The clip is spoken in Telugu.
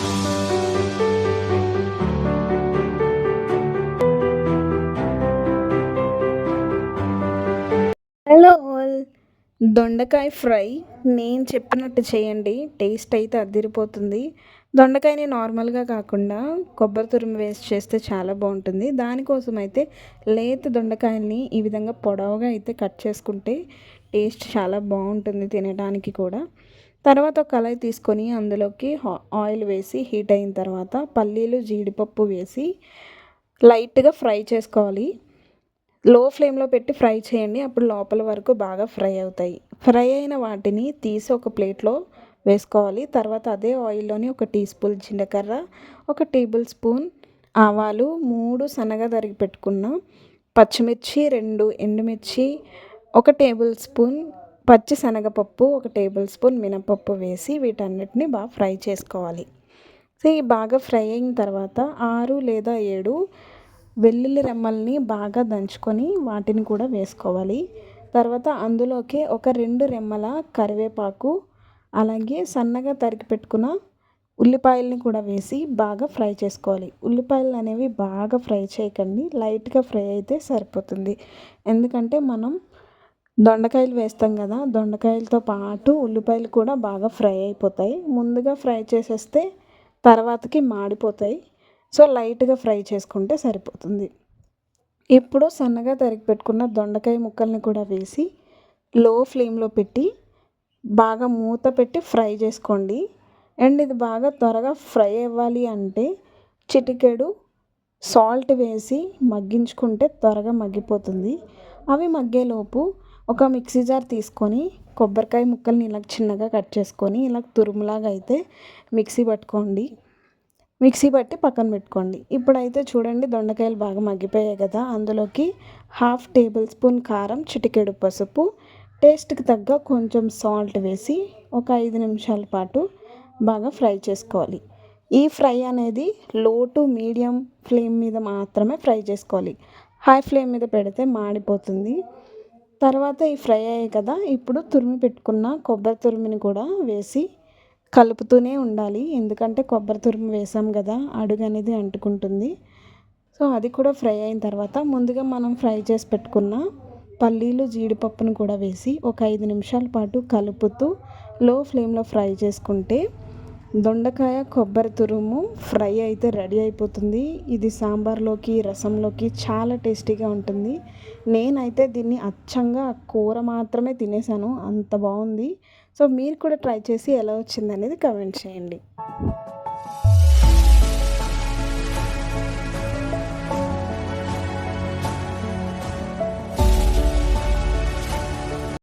హలో దొండకాయ ఫ్రై నేను చెప్పినట్టు చేయండి టేస్ట్ అయితే అదిరిపోతుంది. దొండకాయని నార్మల్గా కాకుండా కొబ్బరి తురుము వేస్ట్ చేస్తే చాలా బాగుంటుంది. దానికోసం అయితే లేత దొండకాయల్ని ఈ విధంగా పొడవుగా అయితే కట్ చేసుకుంటే టేస్ట్ చాలా బాగుంటుంది తినడానికి కూడా. తర్వాత కళాయి తీసుకొని అందులోకి ఆయిల్ వేసి హీట్ అయిన తర్వాత పల్లీలు జీడిపప్పు వేసి లైట్గా ఫ్రై చేసుకోవాలి. లో ఫ్లేమ్లో పెట్టి ఫ్రై చేయండి. అప్పుడు లోపల వరకు బాగా ఫ్రై అవుతాయి. ఫ్రై అయిన వాటిని తీసి ఒక ప్లేట్లో వేసుకోవాలి. తర్వాత అదే ఆయిల్లోని ఒక టీ స్పూన్ జీలకర్ర ఒక టేబుల్ స్పూన్ ఆవాలు మూడు సన్నగా తరిగి పెట్టుకున్న పచ్చిమిర్చి రెండు ఎండుమిర్చి ఒక టేబుల్ స్పూన్ పచ్చి శనగపప్పు ఒక టేబుల్ స్పూన్ మినపప్పు వేసి వీటన్నిటిని బాగా ఫ్రై చేసుకోవాలి. సో ఈ బాగా ఫ్రై అయిన తర్వాత ఆరు లేదా ఏడు వెల్లుల్లి రెమ్మల్ని బాగా దంచుకొని వాటిని కూడా వేసుకోవాలి. తర్వాత అందులోకి ఒక రెండు రెమ్మల కరివేపాకు అలాగే సన్నగా తరిగి పెట్టుకున్న ఉల్లిపాయలని కూడా వేసి బాగా ఫ్రై చేసుకోవాలి. ఉల్లిపాయలు అనేవి బాగా ఫ్రై చేయకండి. లైట్గా ఫ్రై అయితే సరిపోతుంది. ఎందుకంటే మనం దొండకాయలు వేస్తాం కదా దొండకాయలతో పాటు ఉల్లిపాయలు కూడా బాగా ఫ్రై అయిపోతాయి. ముందుగా ఫ్రై చేసేస్తే తర్వాతకి మాడిపోతాయి. సో లైట్గా ఫ్రై చేసుకుంటే సరిపోతుంది. ఇప్పుడు సన్నగా తరిగి పెట్టుకున్న దొండకాయ ముక్కల్ని కూడా వేసి లో ఫ్లేమ్లో పెట్టి బాగా మూత పెట్టి ఫ్రై చేసుకోండి. అండ్ ఇది బాగా త్వరగా ఫ్రై అవ్వాలి అంటే చిటికెడు సాల్ట్ వేసి మగ్గించుకుంటే త్వరగా మగ్గిపోతుంది. అవి మగ్గేలోపు ఒక మిక్సీ జార్ తీసుకొని కొబ్బరికాయ ముక్కల్ని ఇలా చిన్నగా కట్ చేసుకొని ఇలా తురుములాగా అయితే మిక్సీ పట్టుకోండి. మిక్సీ పట్టి పక్కన పెట్టుకోండి. ఇప్పుడైతే చూడండి దొండకాయలు బాగా మగ్గిపోయాయి కదా. అందులోకి హాఫ్ టేబుల్ స్పూన్ కారం చిటికెడు పసుపు టేస్ట్కి తగ్గ కొంచెం సాల్ట్ వేసి ఒక ఐదు నిమిషాల పాటు బాగా ఫ్రై చేసుకోవాలి. ఈ ఫ్రై అనేది లో టు మీడియం ఫ్లేమ్ మీద మాత్రమే ఫ్రై చేసుకోవాలి. హై ఫ్లేమ్ మీద పెడితే మాడిపోతుంది. తర్వాత ఈ ఫ్రై అయ్యాయి కదా ఇప్పుడు తురిమి పెట్టుకున్న కొబ్బరి తురిమిని కూడా వేసి కలుపుతూనే ఉండాలి. ఎందుకంటే కొబ్బరి తురుము వేసాం కదా అడుగు అనేది అంటుకుంటుంది. సో అది కూడా ఫ్రై అయిన తర్వాత ముందుగా మనం ఫ్రై చేసి పెట్టుకున్న పల్లీలు జీడిపప్పును కూడా వేసి ఒక ఐదు నిమిషాల పాటు కలుపుతూ లో ఫ్లేమ్లో ఫ్రై చేసుకుంటే దొండకాయ కొబ్బరి తురుము ఫ్రై అయితే రెడీ అయిపోతుంది. ఇది సాంబార్లోకి రసంలోకి చాలా టేస్టీగా ఉంటుంది. నేనైతే దీన్ని అచ్చంగా కూర మాత్రమే తినేసాను. అంత బాగుంది. సో మీరు కూడా ట్రై చేసి ఎలా వచ్చింది అనేది కమెంట్ చేయండి.